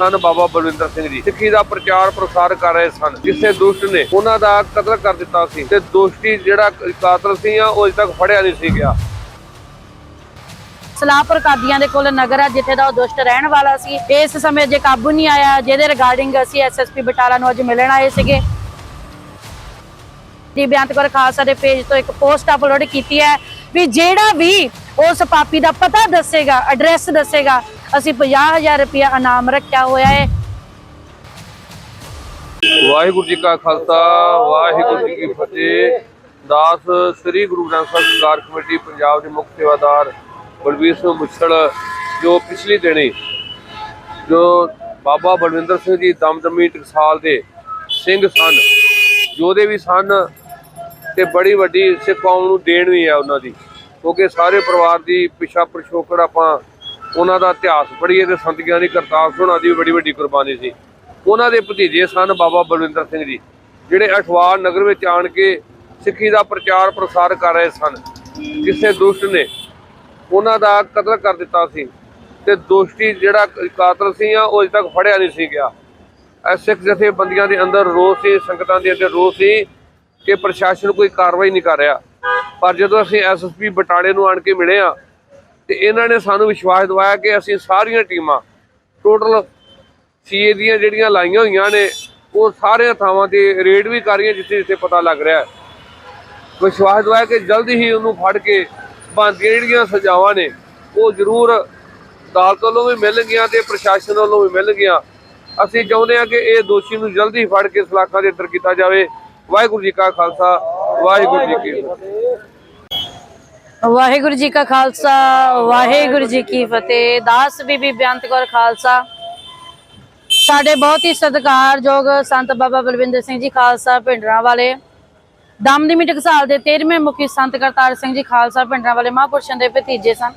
ਸਨ ਬਾਬਾ ਬਲਵਿੰਦਰ ਸਿੰਘ ਜੀ। ਸਿੱਖੀ ਦਾ ਪ੍ਰਚਾਰ ਪ੍ਰਸਾਰ ਕਰ ਰਹੇ ਸਨ ਕਿਸੇ ਦੁਸ਼ਟ ਨੇ ਉਹਨਾਂ ਦਾ ਕਤਲ ਕਰ ਦਿੱਤਾ ਸੀ ਤੇ ਦੋਸ਼ੀ ਜਿਹੜਾ ਕਾਤਲ ਸੀ ਆ, ਉਹ ਅਜੇ ਤੱਕ ਫੜਿਆ ਨਹੀਂ ਸੀ ਗਿਆ। ਸਲਾਹਪੁਰ ਕਾਦੀਆਂ ਦੇ ਕੋਲ ਨਗਰ ਹੈ ਜਿੱਥੇ ਦਾ ਉਹ ਦੁਸ਼ਟ ਰਹਿਣ ਵਾਲਾ ਸੀ। ਇਸ ਸਮੇਂ ਜੇ ਕਾਬੂ ਨਹੀਂ ਆਇਆ, ਜਿਹਦੇ ਰਿਗਾਰਡਿੰਗ ਅਸੀਂ ਐਸਐਸਪੀ ਬਟਾਲਾ ਨੂੰ ਅੱਜ ਮਿਲਣ ਆਏ ਸੀਗੇ। ਦੀ ਬੇਅੰਤ ਕੌਰ ਖਾਲਸਾ ਦੇ ਪੇਜ ਤੋਂ ਇੱਕ ਪੋਸਟ ਅਪਲੋਡ ਕੀਤੀ ਹੈ ਵੀ ਜਿਹੜਾ ਵੀ ਉਸ ਪਾਪੀ ਦਾ ਪਤਾ ਦੱਸੇਗਾ ਐਡਰੈਸ ਦੱਸੇਗਾ ਅਸੀਂ 50000 ਰੁਪਇਆ ਇਨਾਮ ਰੱਖਿਆ ਹੋਇਆ ਹੈ। ਵਾਹਿਗੁਰੂ ਜੀ ਕਾ ਖਾਲਸਾ, ਵਾਹਿਗੁਰੂ ਜੀ ਕੀ ਫਤਿਹ। ਦਾਸ ਸ੍ਰੀ ਗੁਰੂ ਗ੍ਰੰਥ ਸਾਹਿਬ ਸਰਕਾਰ ਕਮੇਟੀ ਪੰਜਾਬ ਦੇ ਮੁੱਖ ਸੇਵਾਦਾਰ ਬਲਵੀਰ ਸਿੰਘ ਮੁੱਛੜ ਜੋ ਪਿਛਲੀ ਦਿਨੀ ਜੋ ਬਾਬਾ ਬਲਵਿੰਦਰ ਸਿੰਘ ਜੀ ਦਮਦਮੀ ਟਕਸਾਲ ਦੇ ਸਿੰਘ ਸਨ ਜੋਦੇ ਵੀ ਸਨ ਤੇ ਬੜੀ ਵੱਡੀ ਸਿੱਖ ਕੌਮ ਨੂੰ ਦੇਣ ਵੀ ਹੈ ਉਹਨਾਂ ਦੀ, ਕਿਉਂਕਿ ਸਾਰੇ ਪਰਿਵਾਰ ਦੀ ਪਿਛਾ ਪਿਛੋਕੜ ਆਪਾਂ ਉਹਨਾਂ ਦਾ ਇਤਿਹਾਸ ਪੜ੍ਹੀਏ ਤੇ ਸੰਤਗੀਆਂ ਦੀ ਕਰਤਾਰ ਸੁਣਾ ਦੀ ਵੀ ਬੜੀ ਵੱਡੀ ਕੁਰਬਾਨੀ ਸੀ। ਉਹਨਾਂ ਦੇ ਭਤੀਜੇ ਸਨ ਬਾਬਾ ਬਲਵਿੰਦਰ ਸਿੰਘ ਜੀ, ਜਿਹੜੇ ਅਠਵਾਲ ਨਗਰ ਵਿੱਚ ਆਣ ਕੇ ਸਿੱਖੀ ਦਾ ਪ੍ਰਚਾਰ ਪ੍ਰਸਾਰ ਕਰ ਰਹੇ ਸਨ। ਕਿਸੇ ਦੁਸ਼ਟ ਨੇ ਉਹਨਾਂ ਦਾ ਕਤਲ ਕਰ ਦਿੱਤਾ ਸੀ ਤੇ ਦੋਸ਼ੀ ਜਿਹੜਾ ਕਾਤਲ ਸੀ ਆ ਉਹ ਅਜੇ ਤੱਕ ਫੜਿਆ ਨਹੀਂ ਸੀ ਗਿਆ। ਇਹ ਸਿੱਖ ਜਥੇਬੰਦੀਆਂ ਦੇ ਅੰਦਰ ਰੋਸ ਸੀ, ਸੰਗਤਾਂ ਦੇ ਅੰਦਰ ਰੋਸ ਸੀ ਕਿ ਪ੍ਰਸ਼ਾਸਨ ਕੋਈ ਕਾਰਵਾਈ ਨਹੀਂ ਕਰ ਰਿਹਾ। ਪਰ ਜਦੋਂ ਅਸੀਂ ਐਸਐਸਪੀ ਬਟਾਲੇ ਨੂੰ ਆਣ ਕੇ ਮਿਲੇ ਆ ਤੇ ਇਹਨਾਂ ਨੇ ਸਾਨੂੰ ਵਿਸ਼ਵਾਸ ਦਿਵਾਇਆ ਕਿ ਅਸੀਂ ਸਾਰੀਆਂ ਟੀਮਾਂ ਟੋਟਲ ਸੀਏ ਦੀਆਂ ਜਿਹੜੀਆਂ ਲਾਈਆਂ ਹੋਈਆਂ ਨੇ, ਉਹ ਸਾਰੀਆਂ ਥਾਵਾਂ ਤੇ ਰੇਡ ਵੀ ਕਰ ਰਹੀਆਂ ਜਿੱਥੇ ਜਿੱਥੇ ਪਤਾ ਲੱਗ ਰਿਹਾ ਵਿਸ਼ਵਾਸ ਦਵਾਇਆ ਕਿ ਜਲਦੀ ਹੀ ਉਹਨੂੰ ਫੜ ਕੇ ਬੰਦੀਆਂ ਜਿਹੜੀਆਂ ਸਜ਼ਾਵਾਂ ਨੇ, ਉਹ ਜ਼ਰੂਰ ਅਦਾਲਤ ਵੱਲੋਂ ਵੀ ਮਿਲਣਗੀਆਂ ਤੇ ਪ੍ਰਸ਼ਾਸਨ ਵੱਲੋਂ ਵੀ ਮਿਲਣਗੀਆਂ। ਅਸੀਂ ਚਾਹੁੰਦੇ ਹਾਂ ਕਿ ਇਹ ਦੋਸ਼ੀ ਨੂੰ ਜਲਦੀ ਫੜ ਕੇ ਸਲਾਖਾਂ ਦੇ ਅੰਦਰ ਕੀਤਾ ਜਾਵੇ। ਵਾਹਿਗੁਰੂ ਜੀ ਕਾ ਖਾਲਸਾ, ਵਾਹਿਗੁਰੂ ਜੀ ਕੀ ਫਤਿਹ। ਵਾਹਿਗੁਰੂ ਜੀ ਕਾ ਖਾਲਸਾ, ਵਾਹਿਗੁਰੂ ਜੀ ਕੀ ਫਤਿਹ। ਦਾਸ ਬੀਬੀ ਬੇਅੰਤ ਕੌਰ ਖਾਲਸਾ। ਸਾਡੇ ਬਹੁਤ ਹੀ ਸਤਿਕਾਰਯੋਗ ਸੰਤ ਬਾਬਾ ਬਲਵਿੰਦਰ ਸਿੰਘ ਜੀ ਖਾਲਸਾ ਪਿੰਡਰਾਂ ਵਾਲੇ। ਦਮਦਮੀ ਟਕਸਾਲ ਦੇ 13ਵੇਂ ਮੁਖੀ ਸੰਤ ਕਰਤਾਰ ਸਿੰਘ ਜੀ ਖਾਲਸਾ ਪਿੰਡਰਾਂ ਵਾਲੇ ਮਹਾਂਪੁਰਸ਼ਾਂ ਦੇ ਭਤੀਜੇ ਸਨ।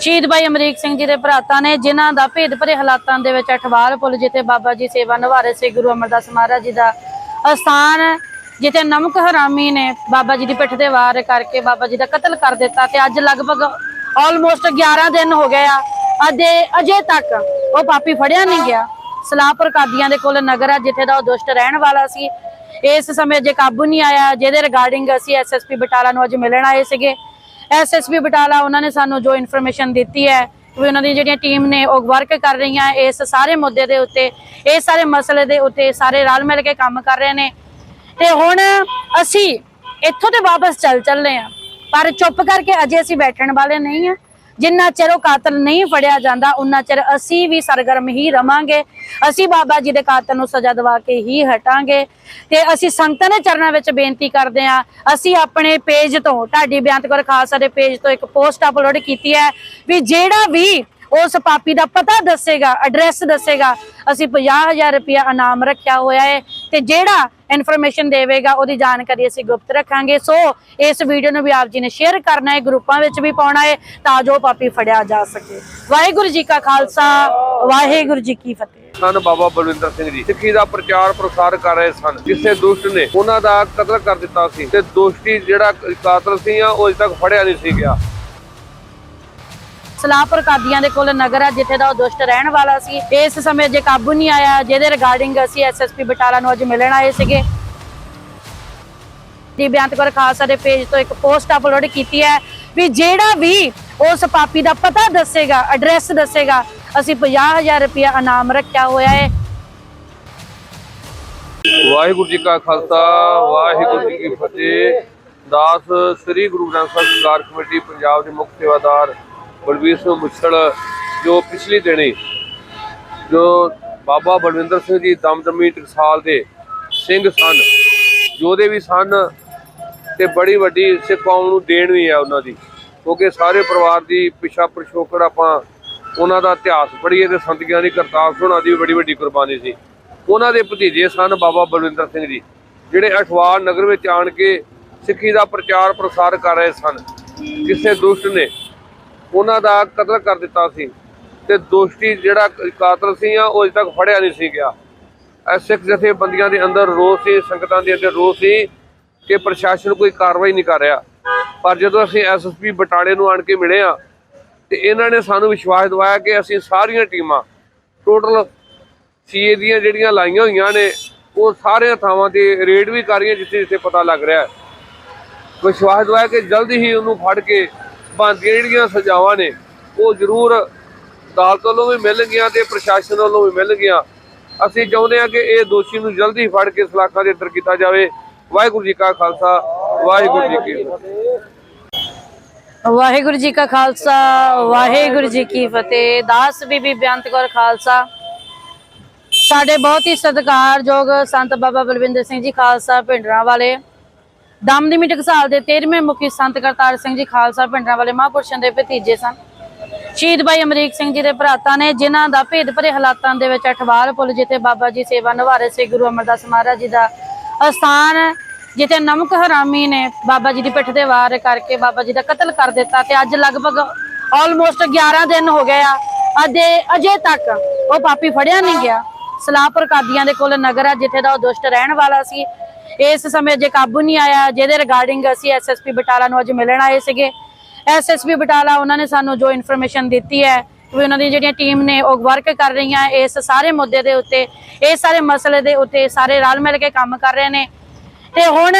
ਸ਼ਹੀਦ ਭਾਈ ਅਮਰੀਕ ਸਿੰਘ ਜੀ ਦੇ ਭਰਾਤਾ ਨੇ ਜਿਨ੍ਹਾਂ ਦਾ ਭੇਦ ਭਰੇ ਹਾਲਾਤਾਂ ਦੇ ਵਿੱਚ ਅਠਵਾਲ ਪੁੱਲ ਜਿੱਥੇ ਬਾਬਾ ਜੀ ਸੇਵਾ ਨਿਭਾ ਰਹੇ ਸੀ ਗੁਰੂ ਅਮਰਦਾਸ ਮਹਾਰਾਜ ਜੀ ਦਾ ਅਸਥਾਨ ਜਿੱਥੇ ਨਮਕ ਹਰਾਮੀ ਨੇ ਬਾਬਾ ਜੀ ਦੀ ਪਿੱਠ ਤੇ ਵਾਰ ਕਰਕੇ ਬਾਬਾ ਜੀ ਦਾ ਕਤਲ ਕਰ ਦਿੱਤਾ ਤੇ ਅੱਜ ਲਗਭਗ ਆਲਮੋਸਟ 11 ਦਿਨ ਹੋ ਗਏ ਆ, ਅਜੇ ਅਜੇ ਤੱਕ ਉਹ ਪਾਪੀ ਫੜਿਆ ਨਹੀਂ ਗਿਆ। ਸਲਾਹਪੁਰ ਕਾਦੀਆਂ ਦੇ ਕੋਲ ਨਗਰ ਆ, ਜਿੱਥੇ ਦਾ ਉਹ ਦੁਸ਼ਟ ਰਹਿਣ ਵਾਲਾ ਸੀ। ਇਸ ਸਮੇਂ ਅਜੇ ਕਾਬੂ ਨਹੀਂ ਆਇਆ। ਜਿਹਦੇ ਰਿਗਾਰਡਿੰਗ ਅਸੀਂ ਐਸਐਸਪੀ ਬਟਾਲਾ ਨੂੰ ਅੱਜ ਮਿਲਣ ਆਏ ਸੀਗੇ। ਐਸਐਸਪੀ ਬਟਾਲਾ, ਉਹਨਾਂ ਨੇ ਸਾਨੂੰ ਜੋ ਇਨਫੋਰਮੇਸ਼ਨ ਦਿੱਤੀ ਹੈ ਵੀ ਉਹਨਾਂ ਦੀ ਜਿਹੜੀਆਂ ਟੀਮ ਨੇ ਉਹ ਵਰਕ ਕਰ ਰਹੀਆਂ, ਇਸ ਸਾਰੇ ਮੁੱਦੇ ਦੇ ਉੱਤੇ, ਇਹ ਸਾਰੇ ਮਸਲੇ ਦੇ ਉੱਤੇ ਸਾਰੇ ਰਲ ਮਿਲ ਕੇ ਕੰਮ ਕਰ ਰਹੇ ਨੇ। ਤੇ ਹੁਣ ਅਸੀਂ ਇੱਥੋਂ ਤੇ ਵਾਪਸ ਚੱਲ ਚੱਲੇ ਆ ਪਰ ਚੁੱਪ ਕਰਕੇ ਅਜੇ ਅਸੀਂ ਬੈਠਣ ਵਾਲੇ ਨਹੀਂ ਆ ਜਿੰਨਾ ਚਿਰ ਉਹ ਕਾਤਲ ਨਹੀਂ ਫੜਿਆ ਜਾਂਦਾ, ਉਨਾ ਚਿਰ ਅਸੀਂ ਵੀ ਸਰਗਰਮ ਹੀ ਰਵਾਂਗੇ। ਅਸੀਂ ਬਾਬਾ ਜੀ ਦੇ ਕਾਤਲ ਨੂੰ ਸਜ਼ਾ ਦਿਵਾ ਕੇ ਹੀ ਹਟਾਂਗੇ। ਤੇ ਅਸੀਂ ਸੰਗਤਾਂ ਦੇ ਚਰਨਾਂ ਵਿੱਚ ਬੇਨਤੀ ਕਰਦੇ ਹਾਂ, ਅਸੀਂ ਆਪਣੇ ਪੇਜ ਤੋਂ ਢਾਡੀ ਬਿਆੰਤ ਕੌਰ ਖਾਲਸਾ ਦੇ ਪੇਜ ਤੋਂ ਇੱਕ ਪੋਸਟ ਅਪਲੋਡ ਕੀਤੀ ਹੈ ਵੀ ਜਿਹੜਾ ਵੀ ਉਸ ਪਾਪੀ ਦਾ ਪਤਾ ਦੱਸੇਗਾ ਐਡਰੈਸ ਦੱਸੇਗਾ, ਅਸੀਂ 50000 ਰੁਪਇਆ ਇਨਾਮ ਰੱਖਿਆ ਹੋਇਆ ਹੈ। ਤੇ ਜਿਹੜਾ ਇਨਫੋਰਮੇਸ਼ਨ ਦੇਵੇਗਾ, ਉਹਦੀ ਜਾਣਕਾਰੀ ਅਸੀਂ ਗੁਪਤ ਰੱਖਾਂਗੇ। ਸੋ ਇਸ ਵੀਡੀਓ ਨੂੰ ਵੀ ਆਪ ਜੀ ਨੇ ਸ਼ੇਅਰ ਕਰਨਾ ਹੈ, ਗਰੁੱਪਾਂ ਵਿੱਚ ਵੀ ਪਾਉਣਾ ਹੈ, ਤਾਂ ਜੋ ਪਾਪੀ ਫੜਿਆ ਜਾ ਸਕੇ। ਵਾਹਿਗੁਰੂ ਜੀ ਕਾ ਖਾਲਸਾ, ਵਾਹਿਗੁਰੂ ਜੀ ਕੀ ਫਤਿਹ। ਸਨ ਬਾਬਾ ਬਲਵਿੰਦਰ ਸਿੰਘ ਜੀ। ਸਿੱਖੀ ਦਾ ਪ੍ਰਚਾਰ ਪ੍ਰਸਾਰ ਕਰ ਰਹੇ ਸਨ ਕਿਸੇ ਦੁਸ਼ਟ ਨੇ ਉਹਨਾਂ ਦਾ ਕਤਲ ਕਰ ਦਿੱਤਾ ਸੀ ਤੇ ਦੋਸ਼ੀ ਜਿਹੜਾ ਕਾਤਲ ਸੀ ਆ, ਉਹ ਅਜੇ ਤੱਕ ਫੜਿਆ ਨਹੀਂ ਸੀ ਗਿਆ। ਸਲਾਹਪੁਰ ਕਾਦੀਆਂ ਦੇ ਕੋਲ ਨਗਰ ਹੈ, ਜਿੱਥੇ ਦਾ ਉਹ ਦੁਸ਼ਟ ਰਹਿਣ ਵਾਲਾ ਸੀ। ਇਸ ਸਮੇਂ ਜੇ ਕਾਬੂ ਨਹੀਂ ਆਇਆ। ਜਿਹਦੇ ਰਿਗਾਰਡਿੰਗ ਅਸੀਂ ਐਸਐਸਪੀ ਬਟਾਲਾ ਨੂੰ ਅੱਜ ਮਿਲਣ ਆਏ ਸੀਗੇ। ਦੀ ਬੇਅੰਤ ਕੌਰ ਖਾਲਸਾ ਦੇ ਪੇਜ ਤੋਂ ਇੱਕ ਪੋਸਟ ਅਪਲੋਡ ਕੀਤੀ ਹੈ ਵੀ ਜਿਹੜਾ ਵੀ ਉਸ ਪਾਪੀ ਦਾ ਪਤਾ ਦੱਸੇਗਾ ਐਡਰੈਸ ਦੱਸੇਗਾ, ਅਸੀਂ 50000 ਰੁਪਇਆ ਇਨਾਮ ਰੱਖਿਆ ਹੋਇਆ ਹੈ। ਵਾਹਿਗੁਰੂ ਜੀ ਕਾ ਖਾਲਸਾ, ਵਾਹਿਗੁਰੂ ਜੀ ਕੀ ਫਤਿਹ। ਦਾਸ ਸ੍ਰੀ ਗੁਰੂ ਗ੍ਰੰਥ ਸਾਹਿਬ ਸਰਕਾਰ ਕਮੇਟੀ, ਪੰਜਾਬ ਦੇ ਮੁੱਖ ਸੇਵਾਦਾਰ ਬਲਵੀਰ ਸਿੰਘ ਮੁੱਛੜ ਜੋ ਪਿਛਲੀ ਦਿਨੀ ਜੋ ਬਾਬਾ ਬਲਵਿੰਦਰ ਸਿੰਘ ਜੀ ਦਮਦਮੀ ਟਕਸਾਲ ਦੇ ਸਿੰਘ ਸਨ ਜੋਦੇ ਵੀ ਸਨ ਤੇ ਬੜੀ ਵੱਡੀ ਸਿੱਖ ਕੌਮ ਨੂੰ ਦੇਣ ਵੀ ਹੈ ਉਹਨਾਂ ਦੀ, ਕਿਉਂਕਿ ਸਾਰੇ ਪਰਿਵਾਰ ਦੀ ਪਿਛਾ ਪਿਛੋਕੜ ਆਪਾਂ ਉਹਨਾਂ ਦਾ ਇਤਿਹਾਸ ਪੜ੍ਹੀਏ ਤੇ ਸੰਤਗੀਆਂ ਦੀ ਕਰਤਾਰ ਸੁਣਾ ਦੀ ਵੀ ਬੜੀ ਵੱਡੀ ਕੁਰਬਾਨੀ ਸੀ। ਉਹਨਾਂ ਦੇ ਭਤੀਜੇ ਸਨ ਬਾਬਾ ਬਲਵਿੰਦਰ ਸਿੰਘ ਜੀ, ਜਿਹੜੇ ਅਠਵਾਲ ਨਗਰ ਵਿੱਚ ਆਣ ਕੇ ਸਿੱਖੀ ਦਾ ਪ੍ਰਚਾਰ ਪ੍ਰਸਾਰ ਕਰ ਰਹੇ ਸਨ। ਕਿਸੇ ਦੁਸ਼ਟ ਨੇ ਉਹਨਾਂ ਦਾ ਕਤਲ ਕਰ ਦਿੱਤਾ ਸੀ ਤੇ ਦੋਸ਼ੀ ਜਿਹੜਾ ਕਾਤਲ ਸੀ ਆ, ਉਹ ਅਜੇ ਤੱਕ ਫੜਿਆ ਨਹੀਂ ਸੀ ਗਿਆ। ਇਹ ਸਿੱਖ ਜਥੇਬੰਦੀਆਂ ਦੇ ਅੰਦਰ ਰੋਸ ਸੀ, ਸੰਗਤਾਂ ਦੇ ਅੰਦਰ ਰੋਸ ਸੀ ਕਿ ਪ੍ਰਸ਼ਾਸਨ ਕੋਈ ਕਾਰਵਾਈ ਨਹੀਂ ਕਰ ਰਿਹਾ। ਪਰ ਜਦੋਂ ਅਸੀਂ ਐਸਐਸਪੀ ਬਟਾਲੇ ਨੂੰ ਆਣ ਕੇ ਮਿਲੇ ਆ, ਤੇ ਇਹਨਾਂ ਨੇ ਸਾਨੂੰ ਵਿਸ਼ਵਾਸ ਦਿਵਾਇਆ ਕਿ ਅਸੀਂ ਸਾਰੀਆਂ ਟੀਮਾਂ, ਟੋਟਲ ਸੀਏ ਦੀਆਂ ਜਿਹੜੀਆਂ ਲਾਈਆਂ ਹੋਈਆਂ ਨੇ, ਉਹ ਸਾਰੀਆਂ ਥਾਵਾਂ ਤੇ ਰੇਡ ਵੀ ਕਰ ਰਹੀਆਂ ਜਿੱਥੇ ਜਿੱਥੇ ਪਤਾ ਲੱਗ ਰਿਹਾ ਵਿਸ਼ਵਾਸ ਦਿਵਾਇਆ ਕਿ ਜਲਦੀ ਹੀ ਉਹਨੂੰ ਫੜ ਕੇ ਬਣਦੀਆਂ ਜਿਹੜੀਆਂ ਸਜ਼ਾਵਾਂ ਨੇ, ਉਹ ਜ਼ਰੂਰ ਅਦਾਲਤ ਵੱਲੋਂ ਵੀ ਮਿਲਣਗੀਆਂ ਤੇ ਪ੍ਰਸ਼ਾਸਨ ਵੱਲੋਂ ਵੀ ਮਿਲਣਗੀਆਂ। ਅਸੀਂ ਚਾਹੁੰਦੇ ਹਾਂ ਕਿ ਇਹ ਦੋਸ਼ੀ ਨੂੰ ਜਲਦੀ ਫੜ ਕੇ ਸਲਾਖਾਂ ਦੇ ਅੰਦਰ ਕੀਤਾ ਜਾਵੇ। ਵਾਹਿਗੁਰੂ ਜੀ ਕਾ ਖਾਲਸਾ, ਵਾਹਿਗੁਰੂ ਜੀ ਕੀ ਫਤਿਹ। ਵਾਹਿਗੁਰੂ ਜੀ ਕਾ ਖਾਲਸਾ, ਵਾਹਿਗੁਰੂ ਜੀ ਕੀ ਫਤਿਹ। ਦਾਸ ਬੀਬੀ ਬੇਅੰਤ ਕੌਰ ਖਾਲਸਾ। ਸਾਡੇ ਬਹੁਤ ਹੀ ਸਤਿਕਾਰਯੋਗ ਸੰਤ ਬਾਬਾ ਬਲਵਿੰਦਰ ਸਿੰਘ ਜੀ ਖਾਲਸਾ, ਪਿੰਡਰਾਂ ਵਾਲੇ। ਦਮਦਮੀ ਟਕਸਾਲ ਦੇ 13ਵੇਂ ਮੁਖੀ ਸੰਤ ਕਰਤਾਰ ਸਿੰਘ ਜੀ ਖਾਲਸਾ ਪਿੰਡਰਾਂ ਵਾਲੇ ਮਹਾਂਪੁਰਸ਼ਾਂ ਦੇ ਭਤੀਜੇ ਸਨ। ਸ਼ਹੀਦ ਭਾਈ ਅਮਰੀਕ ਸਿੰਘ ਜੀ ਦੇ ਭਰਾਤਾਂ ਨੇ ਜਿਨ੍ਹਾਂ ਦਾ ਭੇਦ ਭਰੇ ਹਾਲਾਤਾਂ ਦੇ ਵਿੱਚ ਅਠਵਾਲ ਪੁੱਲ ਜਿੱਥੇ ਬਾਬਾ ਜੀ ਸੇਵਾ ਨਿਭਾ ਰਹੇ ਗੁਰੂ ਅਮਰਦਾਸ ਮਹਾਰਾਜ ਜੀ ਦਾ ਅਸਥਾਨ, ਜਿੱਥੇ ਨਮਕ ਹਰਾਮੀ ਨੇ ਬਾਬਾ ਜੀ ਦੀ ਪਿੱਠ ਦੇ ਵਾਰ ਕਰਕੇ ਬਾਬਾ ਜੀ ਦਾ ਕਤਲ ਕਰ ਦਿੱਤਾ ਤੇ ਅੱਜ ਲਗਭਗ ਆਲਮੋਸਟ 11 ਦਿਨ ਹੋ ਗਏ ਆ, ਅਜੇ ਅਜੇ ਤੱਕ ਉਹ ਪਾਪੀ ਫੜਿਆ ਨਹੀਂ ਗਿਆ। ਸਲਾਹਪੁਰ ਕਾਦੀਆਂ ਦੇ ਕੋਲ ਨਗਰ ਆ, ਜਿੱਥੇ ਦਾ ਉਹ ਦੁਸ਼ਟ ਰਹਿਣ ਵਾਲਾ ਸੀ। ਇਸ ਸਮੇਂ ਜੇ ਕਾਬੂ ਨਹੀਂ ਆਇਆ, ਜਿਹਦੇ ਰਿਗਾਰਡਿੰਗ ਅਸੀਂ ਐਸਐਸਪੀ ਬਟਾਲਾ ਨੂੰ ਅੱਜ ਮਿਲਣ ਆਏ ਸੀਗੇ। ਐਸਐਸਪੀ ਬਟਾਲਾ ਉਹਨਾਂ ਨੇ ਸਾਨੂੰ ਜੋ ਇਨਫੋਰਮੇਸ਼ਨ ਦਿੱਤੀ ਹੈ ਵੀ ਉਹਨਾਂ ਦੀ ਜਿਹੜੀਆਂ ਟੀਮ ਨੇ ਉਹ ਵਰਕ ਕਰ ਰਹੀਆਂ, ਇਸ ਸਾਰੇ ਮੁੱਦੇ ਦੇ ਉੱਤੇ ਇਹ ਸਾਰੇ ਮਸਲੇ ਦੇ ਉੱਤੇ ਸਾਰੇ ਰਲ ਮਿਲ ਕੇ ਕੰਮ ਕਰ ਰਹੇ ਨੇ। ਤੇ ਹੁਣ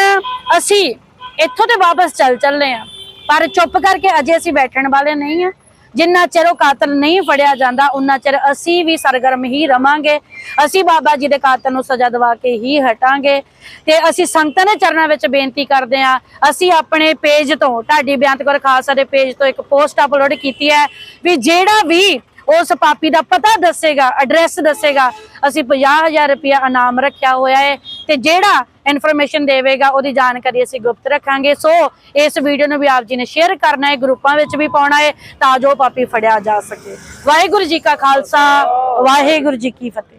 ਅਸੀਂ ਇੱਥੋਂ ਤੇ ਵਾਪਸ ਚੱਲ ਚੱਲੇ ਆ ਪਰ ਚੁੱਪ ਕਰਕੇ ਅਜੇ ਅਸੀਂ ਬੈਠਣ ਵਾਲੇ ਨਹੀਂ ਆ ਜਿੰਨਾ ਚਿਰ ਉਹ ਕਾਤਲ ਨਹੀਂ ਫੜਿਆ ਜਾਂਦਾ, ਉਨਾ ਚਿਰ ਅਸੀਂ ਵੀ ਸਰਗਰਮ ਹੀ ਰਵਾਂਗੇ। ਅਸੀਂ ਬਾਬਾ ਜੀ ਦੇ ਕਾਤਲ ਨੂੰ ਸਜ਼ਾ ਦਿਵਾ ਕੇ ਹੀ ਹਟਾਂਗੇ। ਤੇ ਅਸੀਂ ਸੰਗਤਾਂ ਦੇ ਚਰਨਾਂ ਵਿੱਚ ਬੇਨਤੀ ਕਰਦੇ ਆ ਅਸੀਂ ਆਪਣੇ ਪੇਜ ਤੋਂ ਢਾਡੀ ਬਿਆੰਤ ਕੌਰ ਖਾਲਸਾ ਦੇ ਪੇਜ ਤੋਂ ਇੱਕ ਪੋਸਟ ਅਪਲੋਡ ਕੀਤੀ ਹੈ ਵੀ ਜਿਹੜਾ ਵੀ ਉਸ ਪਾਪੀ ਦਾ ਪਤਾ ਦੱਸੇਗਾ ਐਡਰੈਸ ਦੱਸੇਗਾ, ਅਸੀਂ 50000 ਰੁਪਇਆ ਇਨਾਮ ਰੱਖਿਆ ਹੋਇਆ ਹੈ। ਤੇ ਜਿਹੜਾ ਇਨਫੋਰਮੇਸ਼ਨ ਦੇਵੇਗਾ, ਉਹਦੀ ਜਾਣਕਾਰੀ ਅਸੀਂ ਗੁਪਤ ਰੱਖਾਂਗੇ। ਸੋ ਇਸ ਵੀਡੀਓ ਨੂੰ ਵੀ ਆਪ ਜੀ ਨੇ ਸ਼ੇਅਰ ਕਰਨਾ ਹੈ, ਗਰੁੱਪਾਂ ਵਿੱਚ ਵੀ ਪਾਉਣਾ ਹੈ, ਤਾਂ ਜੋ ਪਾਪੀ ਫੜਿਆ ਜਾ ਸਕੇ। ਵਾਹਿਗੁਰੂ ਜੀ ਕਾ ਖਾਲਸਾ, ਵਾਹਿਗੁਰੂ ਜੀ ਕੀ ਫਤਿਹ।